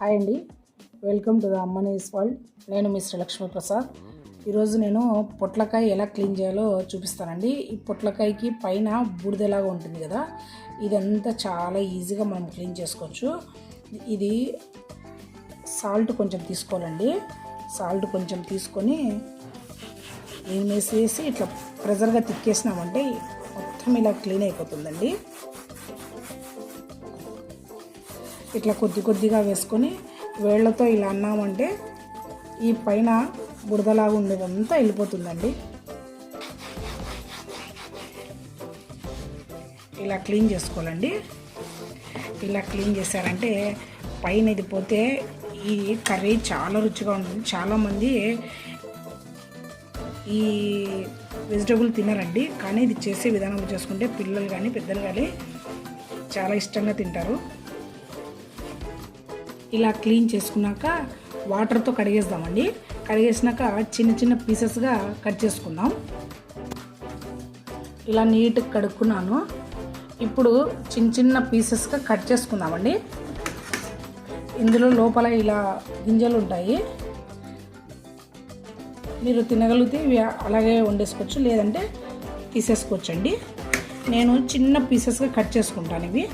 Hi అండి. Welcome to the Ammani's world నేను mister Lakshmi Prasad ఈరోజు నేను పొట్లకాయ ఎలా క్లీన్ చేయాలో చూపిస్తానండి. ఈ పొట్లకాయకి పైన బూడిదలాగా ఉంటుంది కదా ఇదంతా చాలా ఈజీగా మనం క్లీన్ చేసుకోవచ్చు. ఇది సాల్ట్ కొంచెం తీసుకోవాలండి. సాల్ట్ కొంచెం తీసుకొని నేను వేసి ఇట్లా ప్రెజర్గా తిక్కేసినామంటే మొత్తం ఇలా క్లీన్ అయిపోతుందండి. ఇట్లా కొద్ది కొద్దిగా వేసుకొని వేళ్ళతో ఇలా అన్నామంటే ఈ పైన బుడదలాగా ఉండేదంతా వెళ్ళిపోతుందండి. ఇలా క్లీన్ చేసుకోవాలండి. ఇలా క్లీన్ చేశారంటే పైన ఇది పోతే ఈ కర్రీ చాలా రుచిగా ఉంటుంది. చాలామంది ఈ వెజిటబుల్ తినరండి. కానీ ఇది చేసే విధానం చేసుకుంటే పిల్లలు కానీ పెద్దలు కానీ చాలా ఇష్టంగా తింటారు. ఇలా క్లీన్ చేసుకున్నాక వాటర్తో కడిగేద్దామండి కడిగేసినాక చిన్న చిన్న పీసెస్గా కట్ చేసుకుందాం. ఇలా నీట్గా కడుక్కున్నాను. ఇప్పుడు చిన్న చిన్న పీసెస్గా కట్ చేసుకుందామండి. ఇందులో లోపల ఇలా గింజలు ఉంటాయి. మీరు తినగలిగితే ఇవి అలాగే వండేసుకోవచ్చు లేదంటే తీసేసుకోవచ్చండి. నేను చిన్న పీసెస్గా కట్ చేసుకుంటాను ఇవి.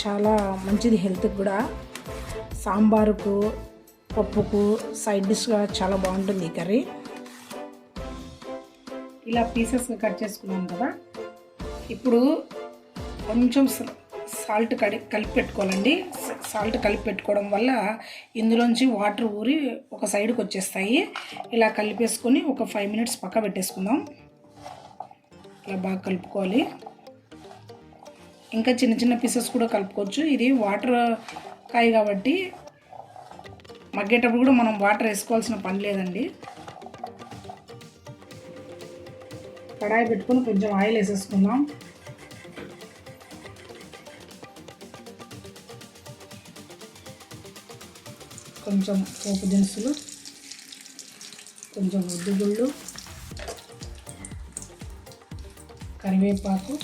చాలా మంచిది హెల్త్కి కూడా. సాంబారుకు పప్పుకు సైడ్ డిష్గా చాలా బాగుంటుంది ఈ కర్రీ. ఇలా పీసెస్గా కట్ చేసుకున్నాం కదా. ఇప్పుడు కొంచెం సాల్ట్ కడి కలిపి పెట్టుకోవాలండి. సాల్ట్ కలిపి పెట్టుకోవడం వల్ల ఇందులోంచి వాటర్ ఊరి ఒక సైడ్కి వచ్చేస్తాయి. ఇలా కలిపేసుకొని ఒక ఫైవ్ మినిట్స్ పక్క పెట్టేసుకుందాం ఇలా బాగా కలుపుకోవాలి. ఇంకా చిన్న చిన్న పీసెస్ కూడా కలుపుకోవచ్చు. ఇది వాటర్ కాయ కాబట్టి మగ్గేటప్పుడు కూడా మనం వాటర్ వేసుకోవాల్సిన పని లేదండి. కడాయి పెట్టుకొని కొంచెం ఆయిల్ వేసేసుకుందాం. కొంచెం పోపు దినుసులు కొంచెం ఉద్దుగుళ్ళు కరివేపాకు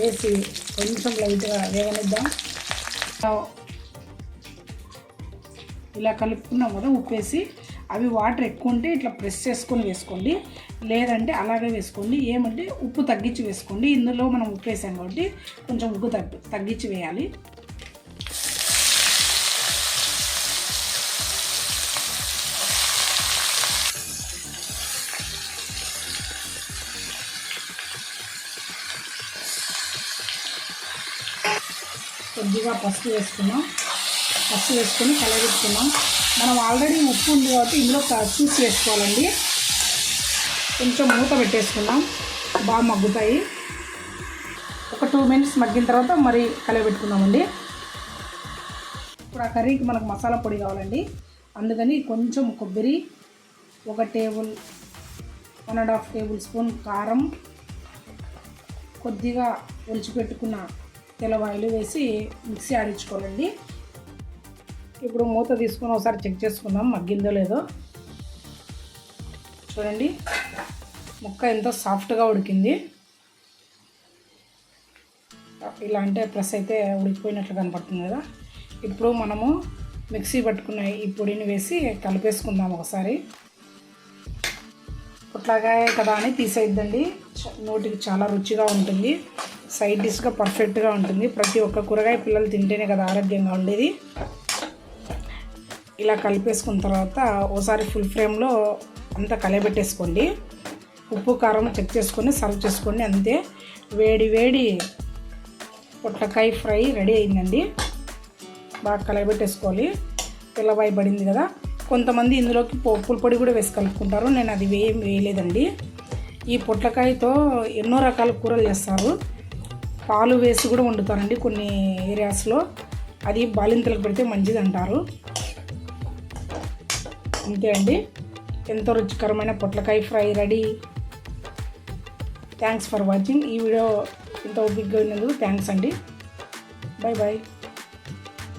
వేసి కొంచెం లైట్గా వేగనిద్దాం. ఇలా కలుపుకున్నాం కదా ఉప్పు వేసి అవి వాటర్ ఎక్కువ ఉంటే ఇట్లా ప్రెస్ చేసుకొని వేసుకోండి. లేదంటే అలాగే వేసుకోండి. ఏమంటే ఉప్పు తగ్గించి వేసుకోండి. ఇందులో మనం ఉప్పు వేసాం కాబట్టి కొంచెం ఉప్పు తగ్గి తగ్గించి వేయాలి. కొద్దిగా పసుపు వేసుకున్నాం. పసుపు వేసుకొని కలగెట్టుకున్నాం మనం ఆల్రెడీ ఉప్పు ఉంది కాబట్టి ఇందులో చూసి వేసుకోవాలండి. కొంచెం మూత పెట్టేసుకున్నాం. బాగా మగ్గుతాయి. ఒక టూ మినిట్స్ మగ్గిన తర్వాత మరి కలగబెట్టుకున్నామండి ఇప్పుడు ఆ కర్రీకి మనకు మసాలా పొడి కావాలండి. అందుకని కొంచెం కొబ్బరి ఒక table one and half tablespoon కారం కొద్దిగా ఒలిచిపెట్టుకున్న తెల్లవాయిలు వేసి మిక్సీ ఆడించుకోవాలండి ఇప్పుడు మూత తీసుకొని ఒకసారి చెక్ చేసుకుందాం మగ్గిందో లేదో. చూడండి ముక్క ఎంతో సాఫ్ట్గా ఉడికింది. ఇలా అంటే ప్రెస్ అయితే ఉడికిపోయినట్లు కనపడుతుంది కదా. ఇప్పుడు మనము మిక్సీ పట్టుకున్న ఈ పొడిని వేసి కలిపేసుకుందాం ఒకసారి. పుట్లాగాయ కదా అని తీసేద్దండి నోటికి చాలా రుచిగా ఉంటుంది. సైడ్ డిష్గా పర్ఫెక్ట్గా ఉంటుంది. ప్రతి ఒక్క కూరగాయ పిల్లలు తింటేనే కదా ఆరోగ్యంగా ఉండేది. ఇలా కలిపేసుకున్న తర్వాత ఓసారి ఫుల్ ఫ్రేమ్లో అంతా కలయబెట్టేసుకోండి. ఉప్పు కారం చెక్ చేసుకొని సర్వ్ చేసుకోండి అంతే. వేడి వేడి పొట్లకాయ ఫ్రై రెడీ అయిందండి. బాగా కలయబెట్టేసుకోవాలి. పిల్లబాయి పడింది కదా. కొంతమంది ఇందులోకి పప్పుల పొడి కూడా వేసి కలుపుకుంటారు. నేను అది వేయం వేయలేదండి. ఈ పొట్లకాయతో ఎన్నో రకాల కూరలు చేస్తారు. పాలు వేసి కూడా వండుతారండి కొన్ని ఏరియాస్లో. అది బాలింతలకు పెడితే మంచిది అంటారు అంతే అండి. ఎంతో రుచికరమైన పొట్లకాయ fry ready. Thanks for watching ఈ వీడియో ఇంత ఓపిక్గా ఉన్నందుకు థ్యాంక్స్ అండి. Bye bye